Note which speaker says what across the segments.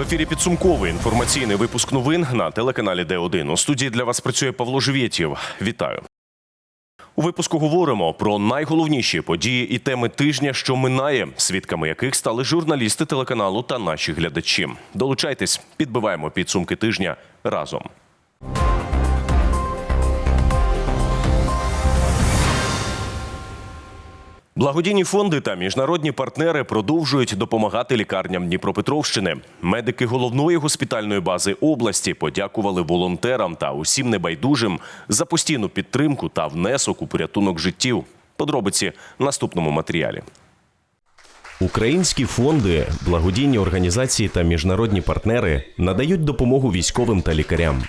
Speaker 1: В ефірі підсумковий інформаційний випуск новин на телеканалі Д1. У студії для вас працює Павло Живєтєв. Вітаю. У випуску говоримо про найголовніші події і теми тижня, що минає, свідками яких стали журналісти телеканалу та наші глядачі. Долучайтесь, підбиваємо підсумки тижня разом. Благодійні фонди та міжнародні партнери продовжують допомагати лікарням Дніпропетровщини. Медики головної госпітальної бази області подякували волонтерам та усім небайдужим за постійну підтримку та внесок у порятунок життів. Подробиці в наступному матеріалі. Українські фонди, благодійні організації та міжнародні партнери надають допомогу військовим та лікарям.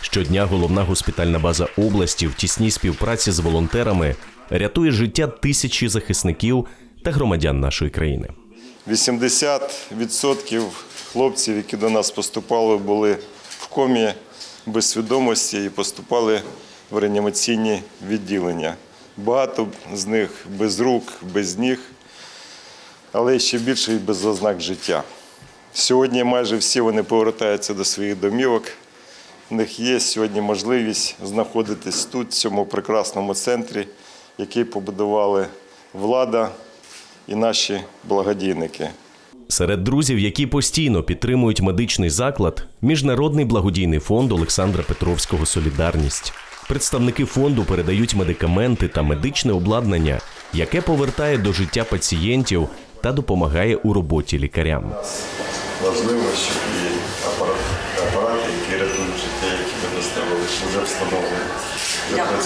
Speaker 1: Щодня головна госпітальна база області в тісній співпраці з волонтерами рятує життя тисячі захисників та громадян нашої країни.
Speaker 2: 80% хлопців, які до нас поступали, були в комі без свідомості і поступали в реанімаційні відділення. Багато з них без рук, без ніг, але ще більше і без ознак життя. Сьогодні майже всі вони повертаються до своїх домівок. У них є сьогодні можливість знаходитись тут, в цьому прекрасному центрі, який побудували влада і наші благодійники.
Speaker 1: Серед друзів, які постійно підтримують медичний заклад, міжнародний благодійний фонд Олександра Петровського Солідарність. Представники фонду передають медикаменти та медичне обладнання, яке повертає до життя пацієнтів та допомагає у роботі лікарям.
Speaker 2: Важливо, щоб і апарат, апарати, які рятують життя, які ми доставили, вже встановлені.
Speaker 3: Дякую.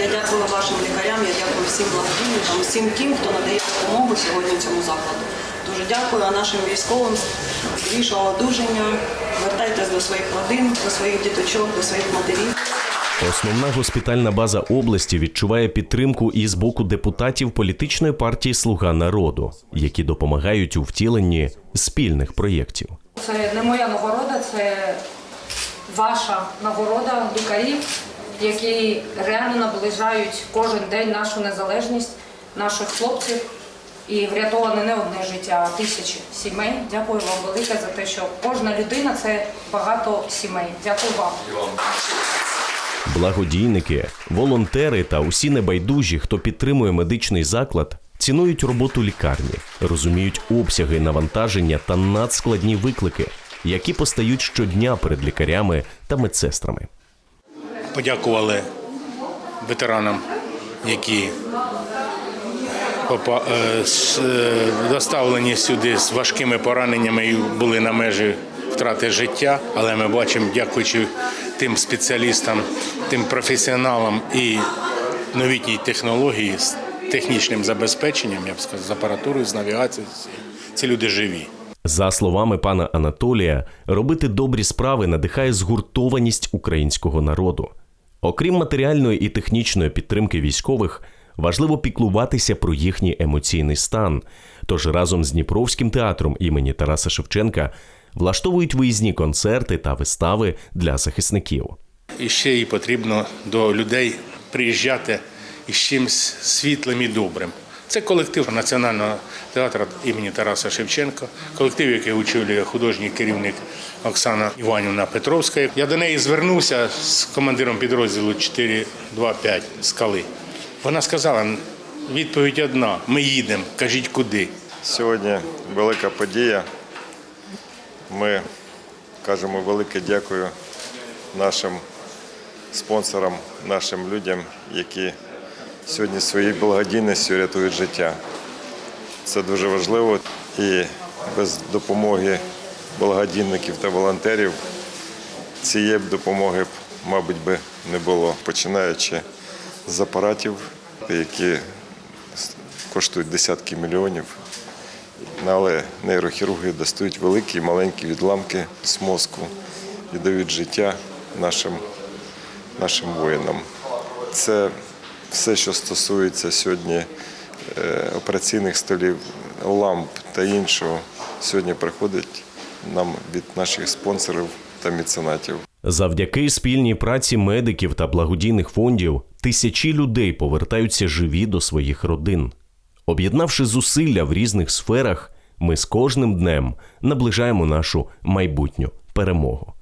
Speaker 3: Я дякую вашим лікарям, я дякую всім благодійникам, всім тим, хто надає допомогу сьогодні цьому закладу. Дуже дякую а нашим військовим скорішого одужання. Вертайтесь до своїх родин, до своїх діточок, до своїх матерів.
Speaker 1: Основна госпітальна база області відчуває підтримку і з боку депутатів політичної партії Слуга народу, які допомагають у втіленні спільних проєктів.
Speaker 4: Це не моя нагорода, це ваша нагорода лікарів, які реально наближають кожен день нашу незалежність, наших хлопців. І врятоване не одне життя, а тисячі сімей. Дякую вам велике за те, що кожна людина це багато сімей. Дякую вам.
Speaker 1: Благодійники, волонтери та усі небайдужі, хто підтримує медичний заклад, цінують роботу лікарні, розуміють обсяги навантаження та надскладні виклики, які постають щодня перед лікарями та медсестрами.
Speaker 5: Подякували ветеранам, які е, е, доставлені сюди з важкими пораненнями і були на межі втрати життя. Але ми бачимо, дякуючи тим спеціалістам, тим професіоналам і новітній технології з технічним забезпеченням, я б сказав, з апаратурою, з навігацією, ці люди живі.
Speaker 1: За словами пана Анатолія, робити добрі справи надихає згуртованість українського народу. Окрім матеріальної і технічної підтримки військових, важливо піклуватися про їхній емоційний стан. Тож разом з Дніпровським театром імені Тараса Шевченка влаштовують виїзні концерти та вистави для захисників.
Speaker 5: І ще і потрібно до людей приїжджати із чимось світлим і добрим. Це колектив Національного театру імені Тараса Шевченка, колектив, який очолює художній керівник Оксана Іванівна Петровська. Я до неї звернувся з командиром підрозділу 425 скали. Вона сказала: відповідь одна: ми їдемо, кажіть куди.
Speaker 2: Сьогодні велика подія. Ми кажемо велике дякую нашим спонсорам, нашим людям, які сьогодні своєю благодійністю рятують життя. Це дуже важливо і без допомоги благодійників та волонтерів цієї б допомоги, мабуть, би не було. Починаючи з апаратів, які коштують десятки мільйонів. Але нейрохірурги достають великі і маленькі відламки з мозку і дають життя нашим, нашим воїнам. Це все, що стосується сьогодні е, операційних столів, ламп та іншого, сьогодні приходить нам від наших спонсорів та меценатів.
Speaker 1: Завдяки спільній праці медиків та благодійних фондів тисячі людей повертаються живі до своїх родин. Об'єднавши зусилля в різних сферах,
Speaker 6: Ми з кожним днем наближаємо нашу майбутню перемогу.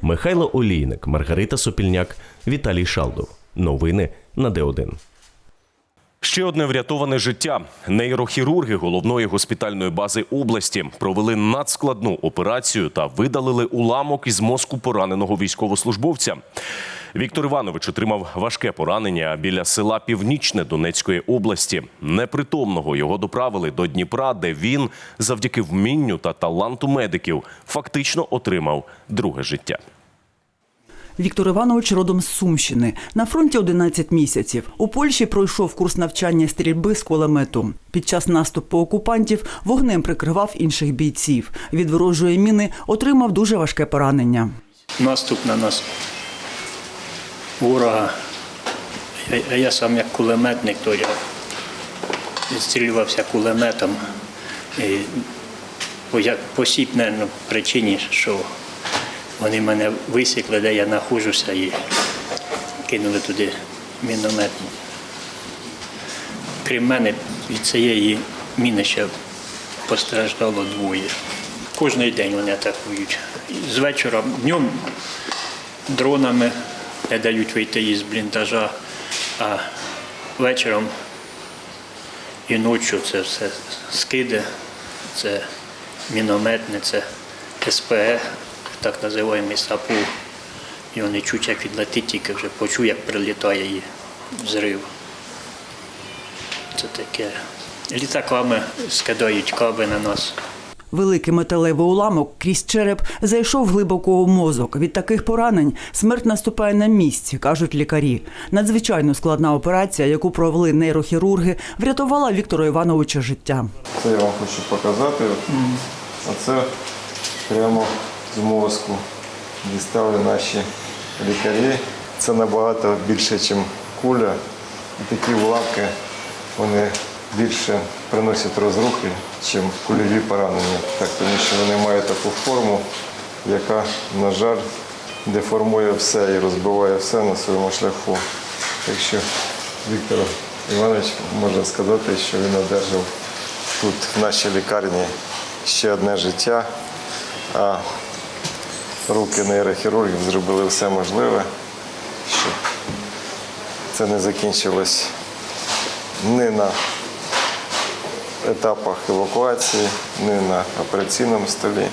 Speaker 6: Михайло Олійник, Маргарита Сопільняк, Віталій Шалдов. Новини на Д1. Ще одне врятоване життя. Нейрохірурги головної госпітальної бази області провели надскладну операцію та видалили уламок із мозку пораненого військовослужбовця. Віктор Іванович отримав важке поранення біля села Північне Донецької області. Непритомного його доправили до Дніпра, де він, завдяки вмінню та таланту медиків, фактично отримав друге життя.
Speaker 7: Віктор Іванович родом з Сумщини. На фронті 11 місяців. У Польщі пройшов курс навчання стрільби з кулемету. Під час наступу окупантів вогнем прикривав інших бійців. Від ворожої міни отримав дуже важке поранення.
Speaker 8: наступ на нас ворога. А я сам як кулеметник, то я відстрілювався кулеметом. І по, як, по сій, причині, що вони мене висікли, де я знаходжуся, і кинули туди міномет. Крім мене, від цієї міни ще постраждало двоє. Кожний день вони атакують. З вечора, днем дронами не дають вийти із бліндажа, а вечором і ночі це все скиди, це мінометне, це СПЕ, так називаємо САПУ. І вони чуть, як відлетить, тільки вже почують, як прилітає її взрив. Це таке. Літаками скидають каби на нас.
Speaker 7: Великий металевий уламок крізь череп зайшов глибоко у мозок. Від таких поранень смерть наступає на місці, кажуть лікарі. Надзвичайно складна операція, яку провели нейрохірурги, врятувала Віктора Івановича життя.
Speaker 2: Це я вам хочу показати. А це прямо з мозку дістали наші лікарі. Це набагато більше, ніж куля. І такі уламки вони більше приносять розрухи, ніж кульові поранення. Так, тому що вони мають таку форму, яка, на жаль, деформує все і розбиває все на своєму шляху. Так що Віктор Іванович можна сказати, що він одержав тут, в нашій лікарні, ще одне життя. А руки нейрохірургів зробили все можливе, щоб це не закінчилось ні на етапах евакуації, ні на операційному столі.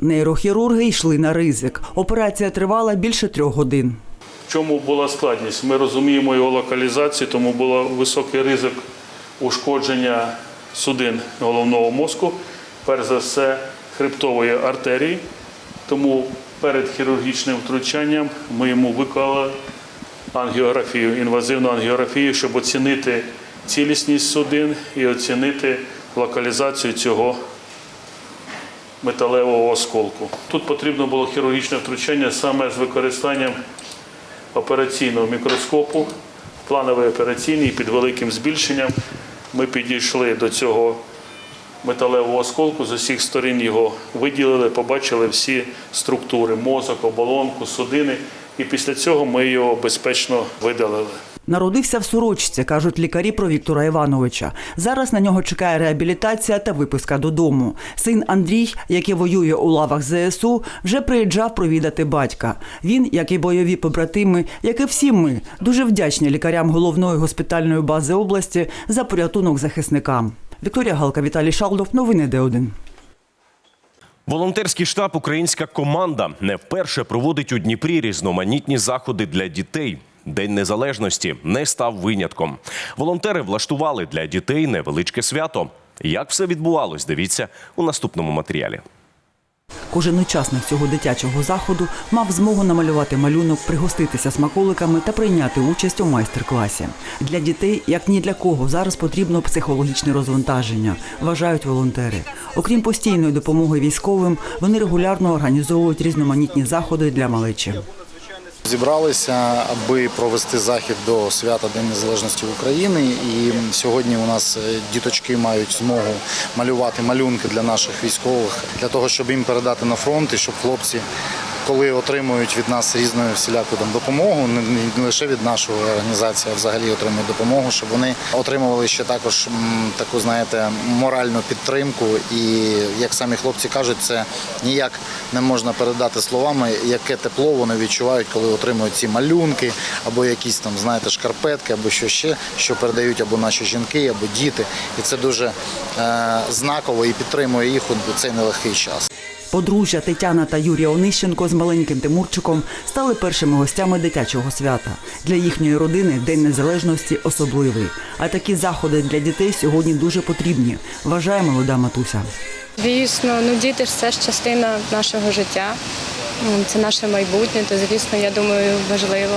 Speaker 7: Нейрохірурги йшли на ризик. Операція тривала більше трьох годин.
Speaker 9: В чому була складність? Ми розуміємо його локалізацію, тому був високий ризик ушкодження судин головного мозку, перш за все хребтової артерії. Тому перед хірургічним втручанням ми йому виклали ангіографію, інвазивну ангіографію, щоб оцінити цілісність судин і оцінити локалізацію цього металевого осколку. Тут потрібно було хірургічне втручання саме з використанням операційного мікроскопу, плановий операційний під великим збільшенням. Ми підійшли до цього металевого осколку, з усіх сторін його виділили, побачили всі структури мозок, оболонку, судини. І після цього ми його безпечно видалили.
Speaker 7: Народився в сорочці, кажуть лікарі про Віктора Івановича. Зараз на нього чекає реабілітація та виписка додому. Син Андрій, який воює у лавах ЗСУ, вже приїжджав провідати батька. Він, як і бойові побратими, як і всі ми, дуже вдячні лікарям головної госпітальної бази області за порятунок захисникам. Вікторія Галка, Віталій Шалдов, новини Д1.
Speaker 6: Волонтерський штаб Українська команда не вперше проводить у Дніпрі різноманітні заходи для дітей. День незалежності не став винятком. Волонтери влаштували для дітей невеличке свято. Як все відбувалось, дивіться у наступному матеріалі.
Speaker 7: Кожен учасник цього дитячого заходу мав змогу намалювати малюнок, пригоститися смаколиками та прийняти участь у майстер-класі. Для дітей, як ні для кого, зараз потрібно психологічне розвантаження, вважають волонтери. Окрім постійної допомоги військовим, вони регулярно організовують різноманітні заходи для малечі.
Speaker 10: Зібралися, аби провести захід до свята День Незалежності України. І сьогодні у нас е, діточки мають змогу малювати малюнки для наших військових, для того, щоб їм передати на фронт і щоб хлопці коли отримують від нас різну всіляку там допомогу, не, лише від нашої організації, а взагалі отримують допомогу, щоб вони отримували ще також таку, знаєте, моральну підтримку. І як самі хлопці кажуть, це ніяк не можна передати словами, яке тепло вони відчувають, коли отримують ці малюнки, або якісь там, знаєте, шкарпетки, або що ще, що передають або наші жінки, або діти. І це дуже е, знаково і підтримує їх у цей нелегкий час.
Speaker 7: Подружжя Тетяна та Юрій Онищенко з маленьким Тимурчиком стали першими гостями дитячого свята. Для їхньої родини День Незалежності особливий. А такі заходи для дітей сьогодні дуже потрібні, вважає молода матуся.
Speaker 11: Звісно, ну діти ж це ж частина нашого життя. Це наше майбутнє, то звісно, я думаю, важливо.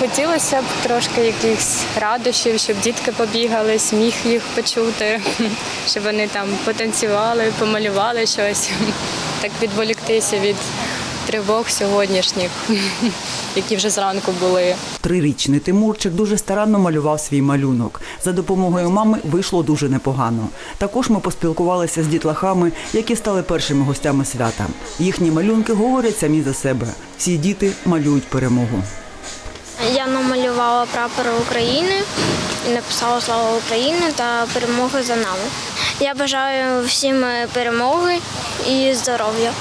Speaker 11: Хотілося б трошки якихось радощів, щоб дітки побігали, сміх їх почути, щоб вони там потанцювали, помалювали щось, так відволіктися від тривог сьогоднішніх, які вже зранку були.
Speaker 7: Трирічний Тимурчик дуже старанно малював свій малюнок. За допомогою мами вийшло дуже непогано. Також ми поспілкувалися з дітлахами, які стали першими гостями свята. Їхні малюнки говорять самі за себе. Всі діти малюють перемогу.
Speaker 12: Я намалювала прапор України і написала Слава Україні та перемоги за нами. Я бажаю всім перемоги і здоров'я.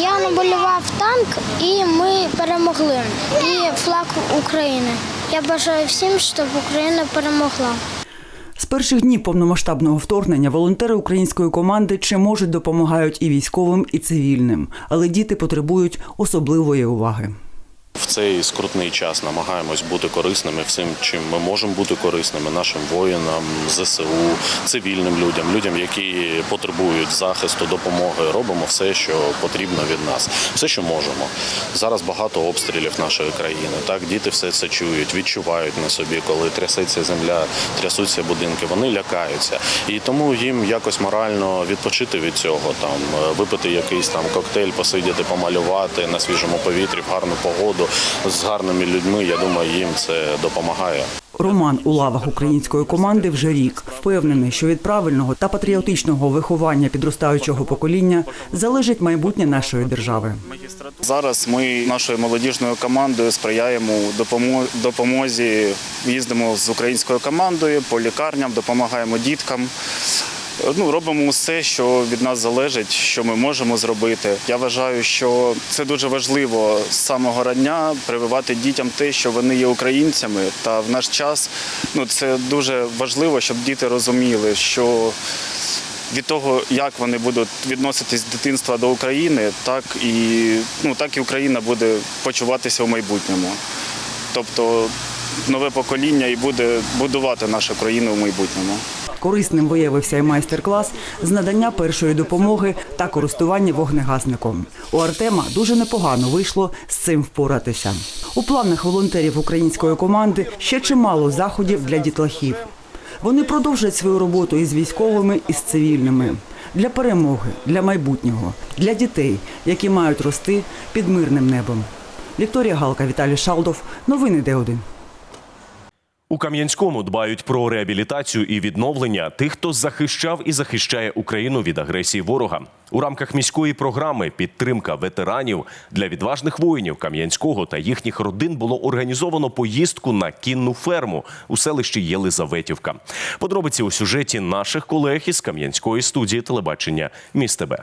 Speaker 12: Я намалював танк і ми перемогли. І флаг України. Я бажаю всім, щоб Україна перемогла.
Speaker 7: З перших днів повномасштабного вторгнення волонтери української команди чи можуть допомагають і військовим, і цивільним, але діти потребують особливої уваги.
Speaker 13: В цей скрутний час намагаємось бути корисними всім, чим ми можемо бути корисними нашим воїнам, ЗСУ, цивільним людям, людям, які потребують захисту, допомоги. Робимо все, що потрібно від нас, все, що можемо. Зараз багато обстрілів нашої країни. Так, діти все це чують, відчувають на собі, коли трясеться земля, трясуться будинки. Вони лякаються, і тому їм якось морально відпочити від цього, там е, випити якийсь там коктейль, посидіти, помалювати на свіжому повітрі, в гарну погоду з гарними людьми. Я думаю, їм це допомагає.
Speaker 7: Роман у лавах української команди вже рік впевнений, що від правильного та патріотичного виховання підростаючого покоління залежить майбутнє нашої держави.
Speaker 14: Зараз ми нашою молодіжною командою сприяємо допомо- допомозі. Їздимо з українською командою по лікарням, допомагаємо діткам. Ну, робимо все, що від нас залежить, що ми можемо зробити. Я вважаю, що це дуже важливо з самого рання прививати дітям те, що вони є українцями. Та в наш час ну, це дуже важливо, щоб діти розуміли, що від того, як вони будуть відноситись з дитинства до України, так і, ну, так і Україна буде почуватися в майбутньому. Тобто нове покоління і буде будувати нашу країну в майбутньому.
Speaker 7: Корисним виявився і майстер-клас з надання першої допомоги та користування вогнегасником. У Артема дуже непогано вийшло з цим впоратися. У планах волонтерів української команди ще чимало заходів для дітлахів. Вони продовжать свою роботу із військовими і з цивільними для перемоги, для майбутнього, для дітей, які мають рости під мирним небом. Вікторія Галка, Віталій Шалдов. Новини Д1.
Speaker 6: У Кам'янському дбають про реабілітацію і відновлення тих, хто захищав і захищає Україну від агресії ворога. У рамках міської програми Підтримка ветеранів для відважних воїнів Кам'янського та їхніх родин було організовано поїздку на кінну ферму у селищі Єлизаветівка. Подробиці у сюжеті наших колег із Кам'янської студії телебачення «Міст.ТБ».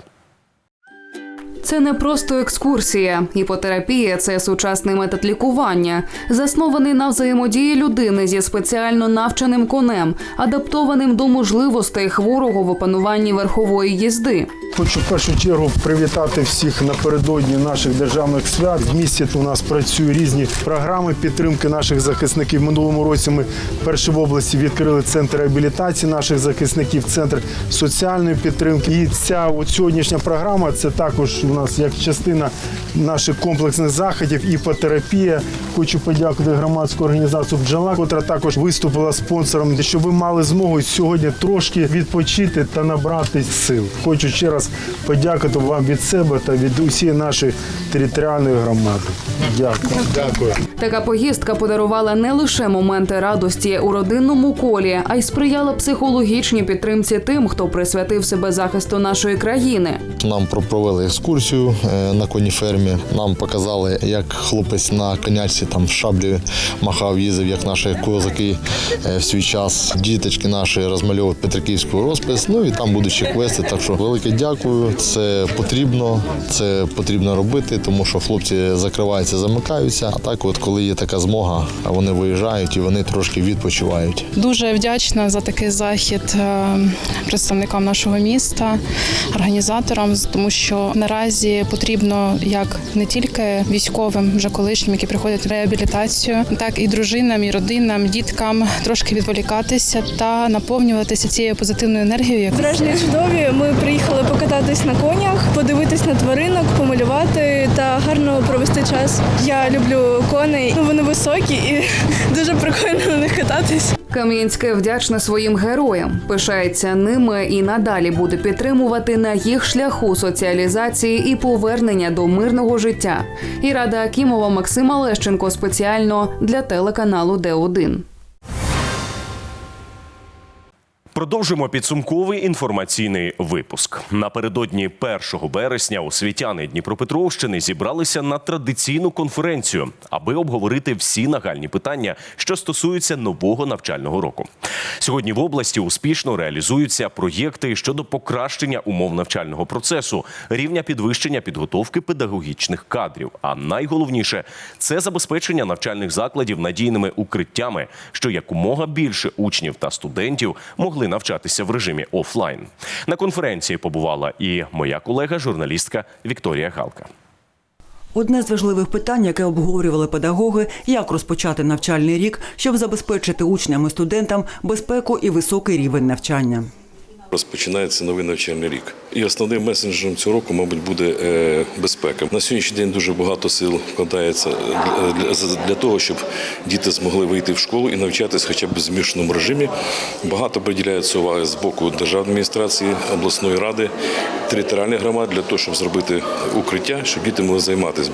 Speaker 15: Це не просто екскурсія. Іпотерапія це сучасний метод лікування, заснований на взаємодії людини зі спеціально навченим конем, адаптованим до можливостей хворого в опануванні верхової їзди.
Speaker 16: Хочу в першу чергу привітати всіх напередодні наших державних свят. В місті у нас працюють різні програми підтримки наших захисників. Минулому році ми вперше в області відкрили центр реабілітації наших захисників, центр соціальної підтримки. І ця от сьогоднішня програма це також у нас як частина наших комплексних заходів. Іпотерапія. Хочу подякувати громадську організацію Бджала, котра також виступила спонсором, щоб ви мали змогу сьогодні трошки відпочити та набрати сил. Хочу ще раз подякувати вам від себе та від усієї нашої територіальної громади. Дякую. Дякую.
Speaker 15: Така поїздка подарувала не лише моменти радості у родинному колі, а й сприяла психологічній підтримці тим, хто присвятив себе захисту нашої країни.
Speaker 17: Нам провели екскурсію е, на коні фермі. Нам показали, як хлопець на конячці там шаблі махав, їздив, як наші козаки е, в свій час. Діточки наші розмальовують Петриківську розпис. Ну і там будуть ще квести. Так що велике дякую. Це потрібно, це потрібно робити, тому що хлопці закриваються, замикаються. А так, от коли є така змога, вони виїжджають і вони трошки відпочивають.
Speaker 18: Дуже вдячна за такий захід е, представникам нашого міста, організаторам, тому що наразі потрібно як не тільки військовим, вже колишнім, які приходять в реабілітацію, так і дружинам, і родинам, діткам трошки відволікатися та наповнюватися цією позитивною енергією.
Speaker 19: Враження чудові. Ми приїхали покататись на конях, подивитись на тваринок, помалювати та гарно провести час. Я люблю коней. Ну вони високі і дуже прикольно на них кататись.
Speaker 15: Кам'янське вдячне своїм героям, пишається ними і надалі буде підтримувати на їх шляху соціалізації і повернення до мирного життя. І Рада Акімова Максима Лещенко спеціально для телеканалу Д1.
Speaker 6: Продовжимо підсумковий інформаційний випуск. Напередодні 1 березня освітяни Дніпропетровщини зібралися на традиційну конференцію, аби обговорити всі нагальні питання, що стосуються нового навчального року. Сьогодні в області успішно реалізуються проєкти щодо покращення умов навчального процесу, рівня підвищення підготовки педагогічних кадрів. А найголовніше це забезпечення навчальних закладів надійними укриттями, що якомога більше учнів та студентів могли навчатися в режимі офлайн. На конференції побувала і моя колега, журналістка Вікторія Галка.
Speaker 7: Одне з важливих питань, яке обговорювали педагоги, як розпочати навчальний рік, щоб забезпечити учням і студентам безпеку і високий рівень навчання.
Speaker 20: Розпочинається новий навчальний рік. І основним месенджером цього року, мабуть, буде е, безпека. На сьогоднішній день дуже багато сил вкладається для, для, того, щоб діти змогли вийти в школу і навчатись хоча б в змішаному режимі. Багато приділяється уваги з боку державної адміністрації, обласної ради, територіальних громад для того, щоб зробити укриття, щоб діти могли займатися.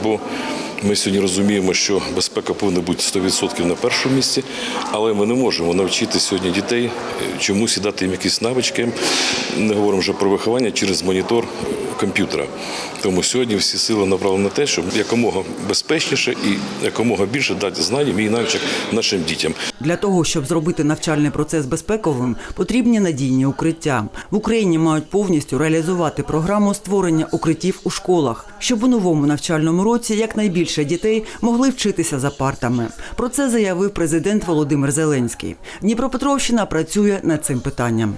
Speaker 20: Ми сьогодні розуміємо, що безпека повинна бути 100% на першому місці, але ми не можемо навчити сьогодні дітей е, чомусь і дати їм якісь навички. Не говоримо вже про виховання через монітор комп'ютера. Тому сьогодні всі сили направлені на те, щоб якомога безпечніше і якомога більше дати знань і навичок нашим дітям.
Speaker 7: Для того, щоб зробити навчальний процес безпековим, потрібні надійні укриття. В Україні мають повністю реалізувати програму створення укриттів у школах, щоб у новому навчальному році якнайбільше дітей могли вчитися за партами. Про це заявив президент Володимир Зеленський. Дніпропетровщина працює над цим питанням.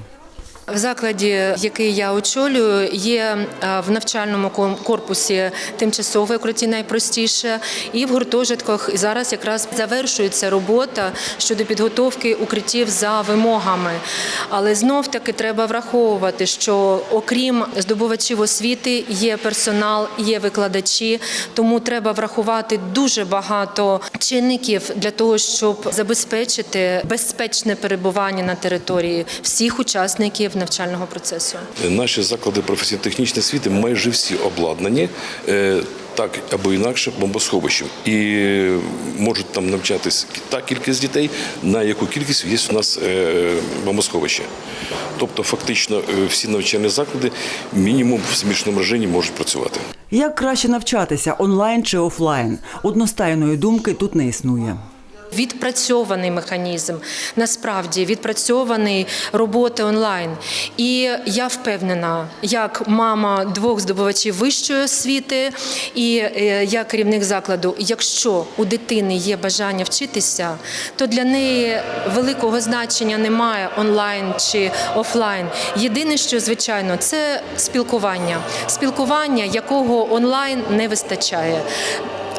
Speaker 21: В закладі, який я очолюю, є е, в навчальному корпусі тимчасове укриття найпростіше, і в гуртожитках зараз якраз завершується робота щодо підготовки укриттів за вимогами. Але знов таки треба враховувати, що окрім здобувачів освіти є персонал, є викладачі, тому треба врахувати дуже багато чинників для того, щоб забезпечити безпечне перебування на території всіх учасників навчального процесу.
Speaker 20: Наші заклади професійно-технічної освіти майже всі обладнані. е, Так або інакше бомбосховищем і можуть там навчатись та кількість дітей, на яку кількість є у нас е, бомбосховище. Тобто, фактично, е, всі навчальні заклади мінімум в змішаному режимі можуть працювати.
Speaker 7: Як краще навчатися онлайн чи офлайн? Одностайної думки тут не існує.
Speaker 21: Відпрацьований механізм, насправді відпрацьований роботи онлайн. І я впевнена, як мама двох здобувачів вищої освіти і е, я керівник закладу, якщо у дитини є бажання вчитися, то для неї великого значення немає онлайн чи офлайн. Єдине, що звичайно, це спілкування, спілкування, якого онлайн не вистачає.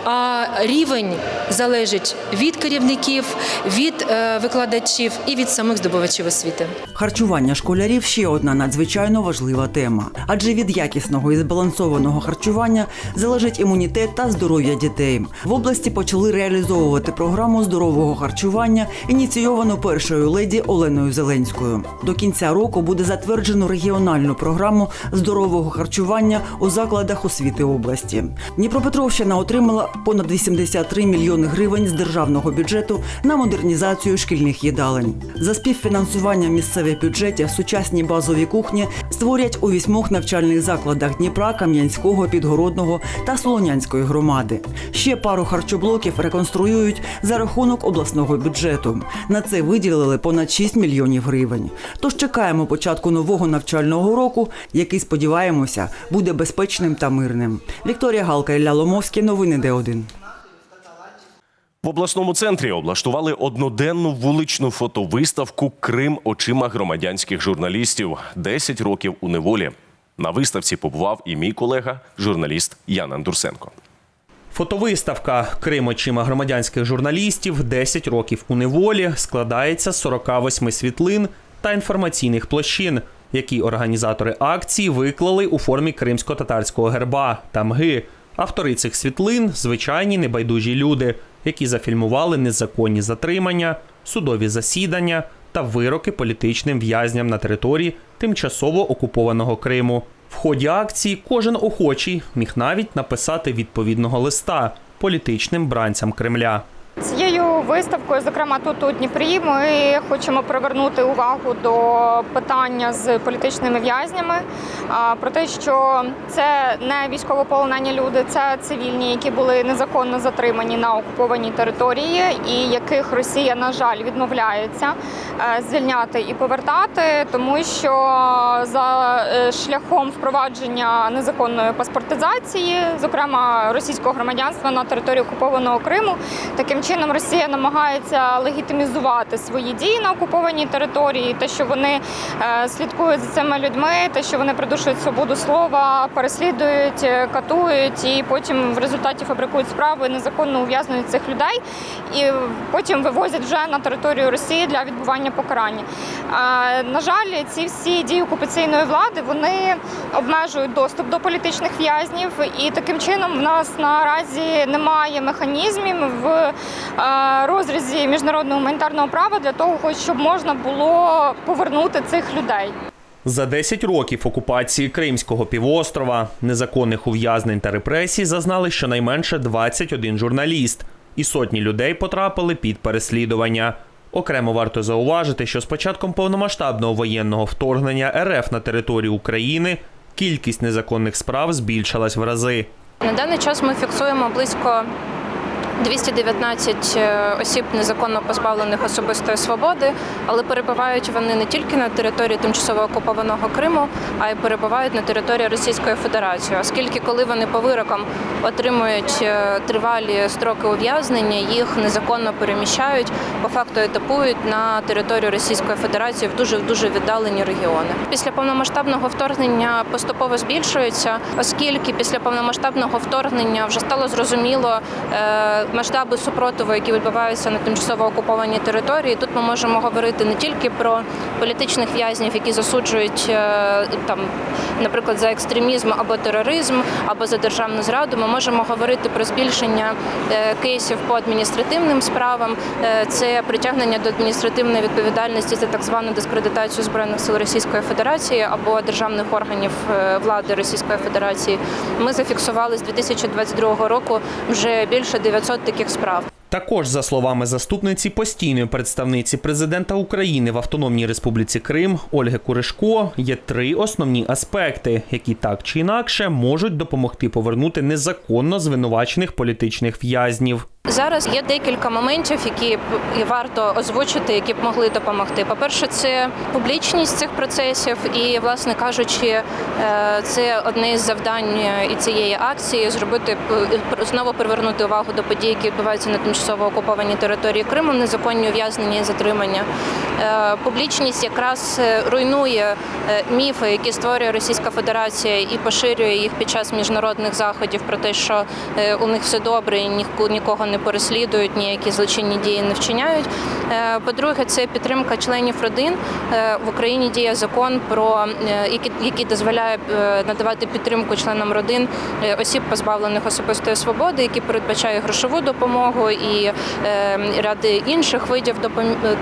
Speaker 21: А рівень залежить від керівників, від е, викладачів і від самих здобувачів освіти.
Speaker 7: Харчування школярів ще одна надзвичайно важлива тема, адже від якісного і збалансованого харчування залежить імунітет та здоров'я дітей. В області почали реалізовувати програму здорового харчування, ініційовану першою леді Оленою Зеленською. До кінця року буде затверджено регіональну програму здорового харчування у закладах освіти області. Дніпропетровщина отримала понад 83 мільйони гривень з державного бюджету на модернізацію шкільних їдалень. За співфінансування місцевих бюджетів сучасні базові кухні створять у вісьмох навчальних закладах Дніпра, Кам'янського, Підгородного та Солонянської громади. Ще пару харчоблоків реконструюють за рахунок обласного бюджету. На це виділили понад 6 мільйонів гривень. Тож чекаємо початку нового навчального року, який сподіваємося буде безпечним та мирним. Вікторія Галка Ілля Ломовський. Новини Д1.
Speaker 6: В обласному центрі облаштували одноденну вуличну фотовиставку Крим очима громадянських журналістів. 10 років у неволі. На виставці побував і мій колега, журналіст Ян Андурсенко.
Speaker 22: Фотовиставка Крим очима громадянських журналістів 10 років у неволі складається з 48 світлин та інформаційних площин, які організатори акції виклали у формі кримсько-татарського герба та мги. Автори цих світлин звичайні небайдужі люди, які зафільмували незаконні затримання, судові засідання та вироки політичним в'язням на території тимчасово окупованого Криму. В ході акції кожен охочий міг навіть написати відповідного листа політичним бранцям Кремля.
Speaker 9: Цією виставкою, зокрема тут у Дніпрі, ми хочемо привернути увагу до питання з політичними в'язнями. Про те, що це не військовополонені люди, це цивільні, які були незаконно затримані на окупованій території, і яких Росія, на жаль, відмовляється е, звільняти і повертати, тому що за е, шляхом впровадження незаконної паспортизації, зокрема російського громадянства на території окупованого Криму, таким чином Росія намагається легітимізувати свої дії на окупованій території, те, що вони е, слідкують за цими людьми, те, що вони придушують свободу слова, переслідують, е, катують і потім в результаті фабрикують справи, незаконно ув'язнюють цих людей і потім вивозять вже на територію Росії для відбування покарання. Е, На жаль, ці всі дії окупаційної влади вони обмежують доступ до політичних в'язнів, і таким чином в нас наразі немає механізмів в розрізі міжнародного гуманітарного права для того, щоб можна було повернути цих людей.
Speaker 22: За 10 років окупації Кримського півострова, незаконних ув'язнень та репресій зазнали щонайменше 21 журналіст, і сотні людей потрапили під переслідування. Окремо варто зауважити, що з початком повномасштабного воєнного вторгнення РФ на територію України кількість незаконних справ збільшилась в рази.
Speaker 23: На даний час ми фіксуємо близько 219 е, осіб незаконно позбавлених особистої свободи, але перебувають вони не тільки на території тимчасово окупованого Криму, а й перебувають на території Російської Федерації, оскільки коли вони по вирокам отримують е, тривалі строки ув'язнення, їх незаконно переміщають, по факту етапують на територію Російської Федерації в дуже дуже віддалені регіони. Після повномасштабного вторгнення поступово збільшується, оскільки після повномасштабного вторгнення вже стало зрозуміло е, масштаби супротиву, які відбуваються на тимчасово окупованій території. Тут ми можемо говорити не тільки про політичних в'язнів, які засуджують е, там, наприклад, за екстремізм або тероризм, або за державну зраду. Ми можемо говорити про збільшення е, кейсів по адміністративним справам. Е, Це притягнення до адміністративної відповідальності за так звану дискредитацію збройних сил Російської Федерації або державних органів влади Російської Федерації. Ми зафіксували з 2022 року вже більше 900 таких справ.
Speaker 22: Також, за словами заступниці постійної представниці президента України в Автономній Республіці Крим Ольги Куришко, є три основні аспекти, які так чи інакше можуть допомогти повернути незаконно звинувачених політичних в'язнів.
Speaker 23: Зараз є декілька моментів, які варто озвучити, які б могли допомогти. По-перше, це публічність цих процесів, і, власне кажучи, е, це одне із завдань і цієї акції зробити п- знову привернути увагу до подій, які відбуваються на тимчасово окупованій території Криму, незаконні ув'язнення і затримання. Е, Публічність якраз е, руйнує е, міфи, які створює Російська Федерація, і поширює їх під час міжнародних заходів про те, що е, у них все добре і нікого не переслідують, ніякі злочинні дії не вчиняють. Е, По-друге, це підтримка членів родин. Е, В Україні діє закон про е, який, дозволяє надавати підтримку членам родин осіб, позбавлених особистої свободи, який передбачає грошову допомогу і ряд інших видів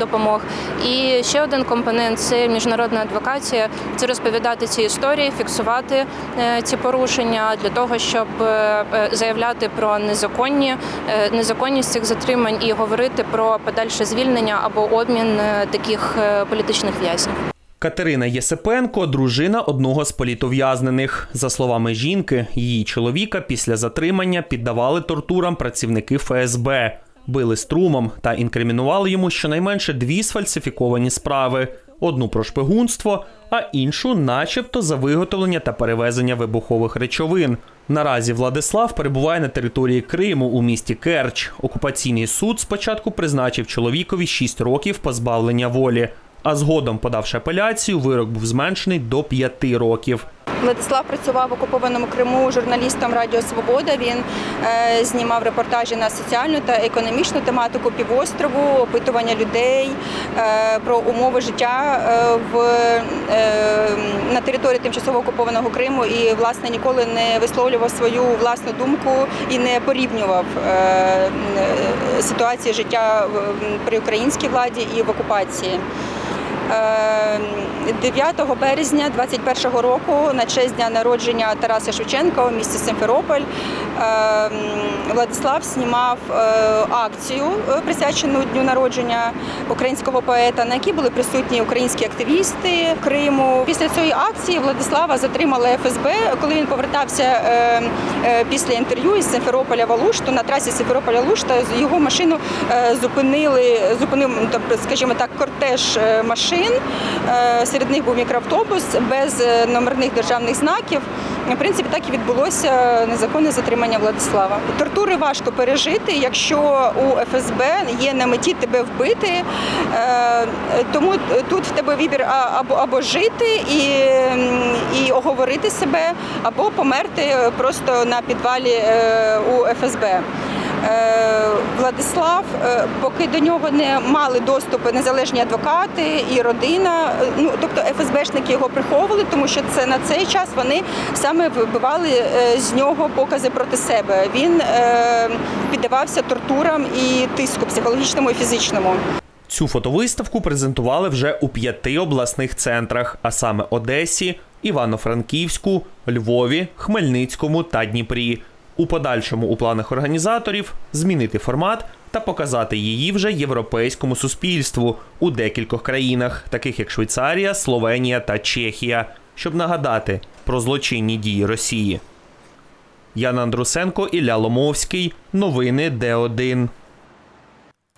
Speaker 23: допомог. І ще один компонент це міжнародна адвокація. Це розповідати ці історії, фіксувати ці порушення для того, щоб заявляти про незаконні незаконність цих затримань і говорити про подальше звільнення або обмін е, таких е, політичних в'язнів.
Speaker 22: Катерина Єсипенко дружина одного з політов'язнених. За словами жінки, її чоловіка після затримання піддавали тортурам працівники ФСБ, били струмом та інкримінували йому щонайменше дві сфальсифіковані справи: одну про шпигунство, а іншу, начебто, за виготовлення та перевезення вибухових речовин. Наразі Владислав перебуває на території Криму у місті Керч. Окупаційний суд спочатку призначив чоловікові 6 років позбавлення волі. А згодом, подавши апеляцію, вирок був зменшений до 5 років.
Speaker 24: Владислав працював в окупованому Криму журналістом Радіо Свобода. Він е, знімав репортажі на соціальну та економічну тематику півострову, опитування людей е, про умови життя е, в, на території тимчасово окупованого Криму і власне ніколи не висловлював свою власну думку і не порівнював ситуації життя при українській владі і в окупації. Е, 9 березня 2021 року на честь дня народження Тараса Шевченка у місті Симферополь е, Владислав знімав е, акцію е, присвячену дню народження українського поета, на якій були присутні українські активісти Криму. Після цієї акції Владислава затримали ФСБ, коли він повертався е, е, після інтерв'ю із Симферополя в Алушту на трасі Симферополя Алушта його машину е, зупинили, зупинив, тобто, скажімо так, кортеж е, машин. Е, Серед них був мікроавтобус без е, номерних державних знаків. В принципі, так і відбулося незаконне затримання Владислава. Тортури важко пережити, якщо у ФСБ є на меті тебе вбити. Е, Тому тут в тебе вибір або, або жити і, і оговорити себе, або померти просто на підвалі е, у ФСБ. Е, Владислав, е, поки до нього не мали доступу незалежні адвокати і родина. е, Ну тобто ФСБшники його приховували, тому що це на цей час вони саме вибивали з нього покази проти себе. Він піддавався тортурам і тиску психологічному і фізичному.
Speaker 22: Цю фотовиставку презентували вже у п'яти обласних центрах, а саме Одесі, Івано-Франківську, Львові, Хмельницькому та Дніпрі. У подальшому у планах організаторів змінити формат та показати її вже європейському суспільству у декількох країнах, таких як Швейцарія, Словенія та Чехія, щоб нагадати про злочинні дії Росії. Яна Андрусенко, Ілля Ломовський. Новини Д1.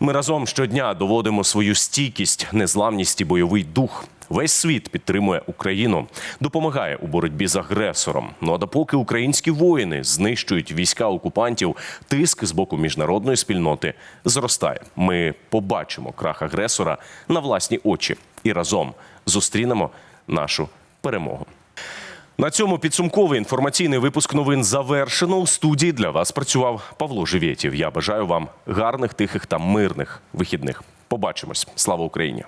Speaker 6: Ми разом щодня доводимо свою стійкість, незламність і бойовий дух. Весь світ підтримує Україну, допомагає у боротьбі з агресором. Ну а допоки українські воїни знищують війська окупантів, тиск з боку міжнародної спільноти зростає. Ми побачимо крах агресора на власні очі і разом зустрінемо нашу перемогу. На цьому підсумковий інформаційний випуск новин завершено. У студії для вас працював Павло Живєтів. Я бажаю вам гарних, тихих та мирних вихідних. Побачимось. Слава Україні!